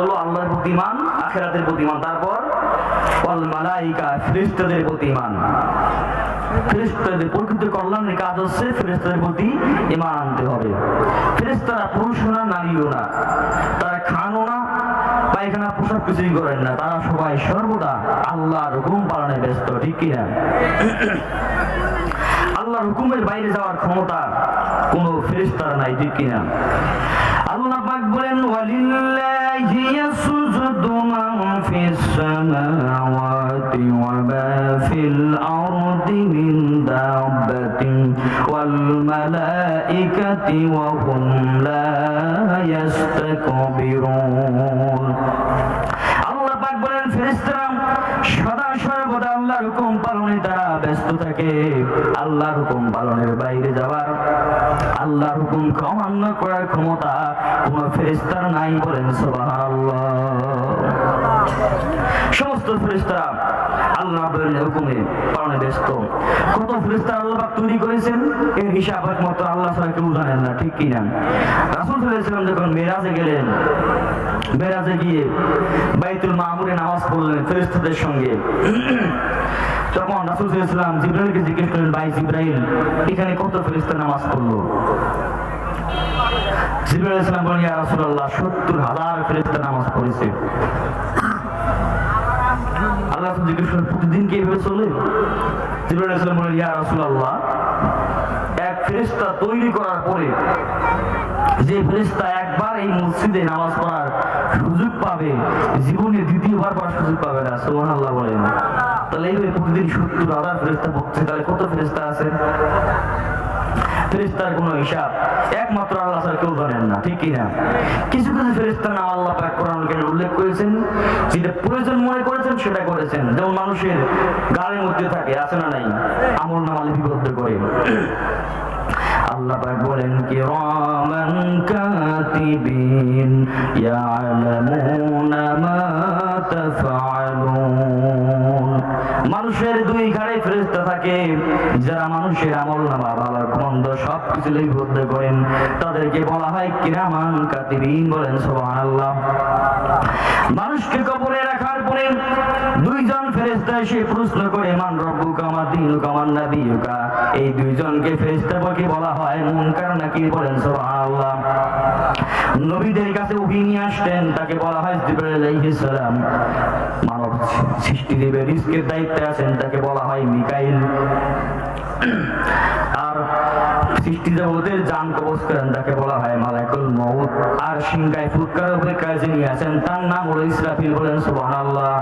হলো আল্লাহর প্রতিমান আখেরাতের প্রতিমান তারপর, ওয়াল মালাইকা, ফেরেশতাদের প্রতিমান ফেরেশতাদের প্রকৃত কল্যাণের কাজ হচ্ছে ফেরেশতাদের প্রতি ইমান আনতে হবে। ফেরেশতারা পুরুষ না, নারীও না। তারা খানও না, পায়খানা, পোশাক কিছুই করেন না। তারা সবাই সর্বদা আল্লাহর পালনে ব্যস্ত, ঠিক কিনা হুকুমের বাইরে যাওয়ার ক্ষমতা কোনো ফেরেশতার নাই, ঠিক কিনা আল্লাহ বলেন يسجد من في السماوات وما في الأرض من دابة والملائكة وهم لا يستكبرون. ফেরেশতারা সদা সর্বদা আল্লাহর হুকুম পালনে তারা ব্যস্ত থাকে। আল্লাহর হুকুম পালনের বাইরে যাওয়ার, আল্লাহর হুকুম অমান্য করার ক্ষমতা কোন ফেরেশতার নাই বলেন সুবহানাল্লাহ। সমস্ত ফেরেশতারা আল্লাহ হুকুমে পালনে ব্যস্ত। কত ফেরেশতা আল্লাহ তৈরি করেছেন? এর হিসাব একমাত্র আল্লাহ ছাড়া কেউ জানেন না, ঠিক কি না রাসূল ওয়াসাল্লাম যখন মেরাজে গেলেন, মেরাজে গিয়ে বাইতুল মামুরে নামাজ পড়লেন ফেরেশতাদের সঙ্গে। তখন রাসূল সাল্লাল্লাহু আলাইহি জিব্রাইলকে জিজ্ঞেস করলেন, ভাই জিব্রাইল, এখানে কত ফেরেশতা নামাজ পড়ল? জিব্রাইল আলাইহিস বলেন ইয়া রাসূলুল্লাহ 70 হাজার ফেরেশতা নামাজ পড়েছে। আল্লাহ জিজ্ঞেস করলেন প্রতিদিন কি এভাবে চলে? নামাজ পড়ার সুযোগ পাবে, জীবনে দ্বিতীয়বার সুযোগ পাবে না। সুবহানাল্লাহ বলেন। প্রতিদিন সত্তর কত ফেরেশতা আছে? ফেরেশতার কোনো হিসাব একমাত্র আল্লাহ কেউ জানেন না, ঠিক কি না কিছু কিছু ফেরেশতার নাম আল্লাহ পাক কোরআন উল্লেখ করেছেন, যেটা প্রয়োজন মনে করেছেন, সেটা করেছেন। যেমন মানুষের গালের মধ্যে থাকে, আছে না নাই? আমল নামা লিপিবদ্ধ করে। আল্লাহ পাক বলেন, কিরামান কাতিবিন ইয়ালামুনা মা মানুষের ফেরেস্তা থাকে, যারা মানুষের আমল নামা ভালো মন্দ সব কিছু লিপিবদ্ধ করেন, তাদেরকে বলা হয় কিরামান কাতিবিন বলেন সুবহানাল্লাহ। মানুষকে কবরে রাখার পরে দুইজন এসে প্রশ্ন করে, মান রব্বুকা মা দীনুকা মান নাবিয়ুকা? এই দুইজনকে ফেরেশতা বলে বলা হয়, মুনকার নাকি? বলেন, সুবহানাল্লাহ। নবীদের কাছে উহি নিয়ে আসতেন, তাকে বলা হয় জিবরাইল আলাইহিস মানব সৃষ্টি দেবে রিস্কের দায়িত্বে আছেন, তাকে বলা হয় মিকাইল। আর সৃষ্টি জগতের যান কবচ করেন, তাকে বলা হয় মালাকুল মউত। আর সিংহায় ফুৎকার উপরে কাজে নিয়ে আছেন, তার নাম হলো ইসরাফিল বলেন, সুবহানাল্লাহ।